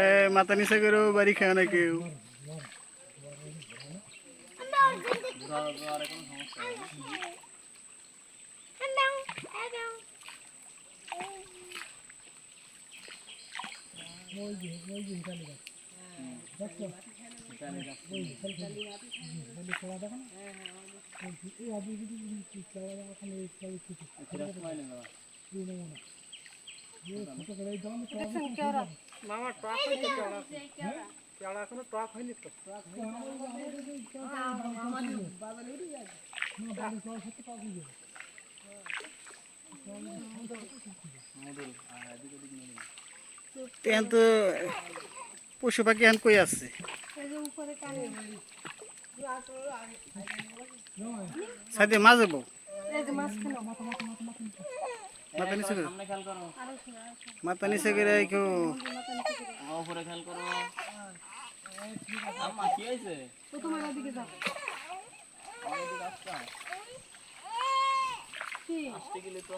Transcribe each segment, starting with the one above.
এ, মাথা নিচে করে বাড়ি খায় না কেউ। ঘোরা মামা ট্রাক হয়েছে কেওড়া কেওড়া এখনও ট্রাক হয়নি তো মধুর আর এদিক ওদিক নিয়ে নেবে। এখন তো পশু পাখি এখন কই আছে এই যে উপরে কানে সাথে মাঝে বউ এই যে মাঝখানে মাথা নিচে করে। সামনে খেয়াল করো। আরও শুনে আরও শুনে মাথা নিচে করে আমার উপরে খেয়াল করো। আম্মা কি হইছে তো তোমার দিকে যাও কি আসতে গেলে তো।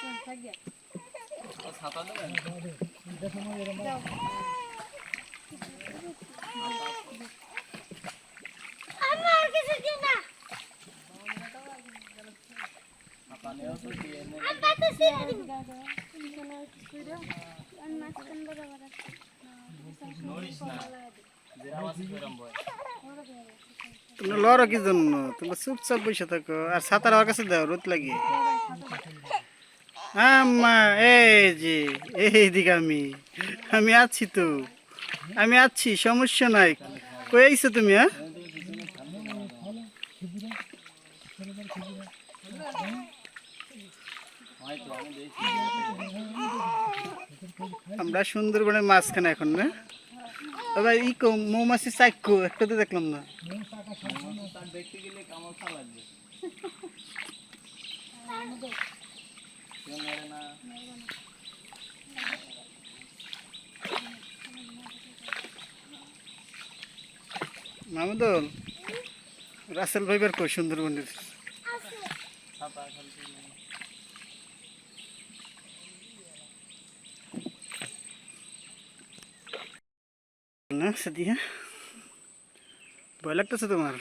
কোন থাকে ছাতা দেবেন যাও আমার কিছু দিও না ছাতা নিয়েও তো দিয়ে নে আমি তো সিরে দিব কোন কিছু দিও আমি মাঝখান বরাবর আছে নড়িস না যেরাম আছে সেরম ভয় তোমরা লড়ো কি জন্য? তোমরা চুপচাপ বসে থাকো। আর সাঁতার আমার কাছে দাও, রোদ লাগিয়ে আম্মা, এই যে এইদিকে আমি। আমি আছি তো। আমি আছি, সমস্যা নাই। কই আইছো তুমি হ্যাঁ? আমরা সুন্দরবনের মাঝখানে এখন, না? দাদা ই কো মৌমাছি চাইকো, একটা দেখলাম না। মামুদুল, রাসেল ভাইবার কই সুন্দরবনের ছাতা খালি দিয়ে নে। না সেদিকে ভয় লাগতেছে তোমার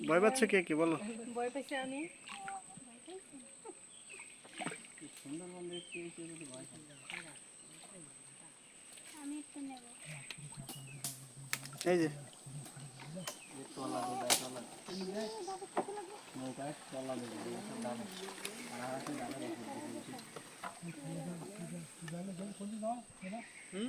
ভয় পাচ্ছ কে কি বলো ভয় পাইছে আমি কি সুন্দরবন দেখতে এসে যদি ভয় খায়। আমি একটু নেব এই যে এই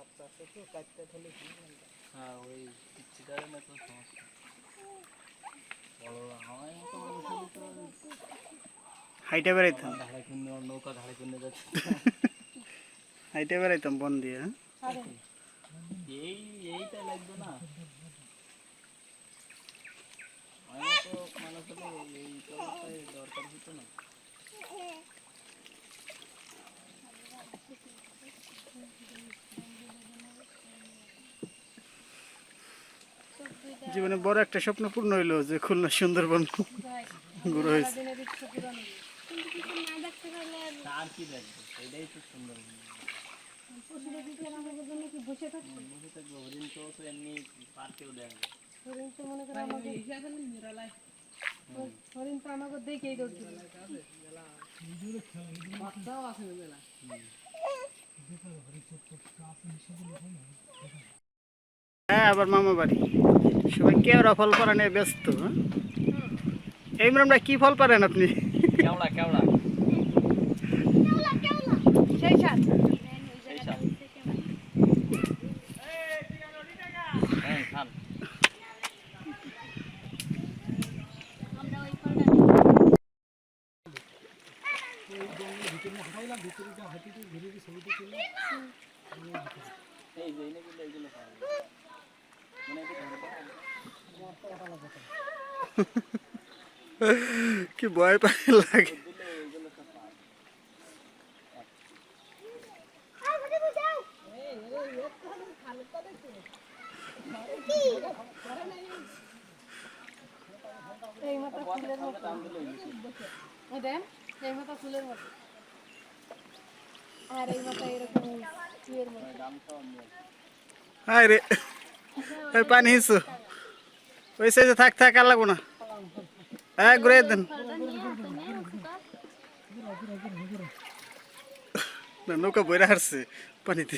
বাচ্চা আছে তো চারটে ধরলে হ্যাঁ, ওই না তো সমস্যা। হাইটে বেড়াইতাম। নৌকা খুন্নে যাচ্ছে। হাইটে বেড়াইতাম বন দিয়ে হ্যাঁ? এই এইটা লাগবে না। জীবনে বড় একটা স্বপ্ন পূর্ণ হইল যে খুলনা সুন্দরবন ঘুরে হয়েছে। হরিণ তো আমাকে দেখেই হ্যাঁ আবার মামা বাড়ি। সবাই কেওড়া ফল পারা নিয়ে ব্যস্ত। হ্যাঁ? এই ম্যাডামটা কি ফল পারেন আপনি? কেওড়া কেওড়া। সেই সাত হ্যাঁ এই যে এইগুলো এইগুলো খাওয়া মানে এটা ধরে দাও। কি ভয় পায় লাগে দিলে এইগুলো সব খাওয়া এই মতো ফুলের মতো দাম দিলে এই দেন এই মতো ফুলের মতো আর এই মতো এরকম ফুলের মতো দাম খাওয়া নিয়ে হায় রে। এই পানি হিসু। ওই সাইজে থাক থাক আর লাগবো না। হ্যাঁ ঘুরে দেন। নৌকা বইরা হারছে পানিতে।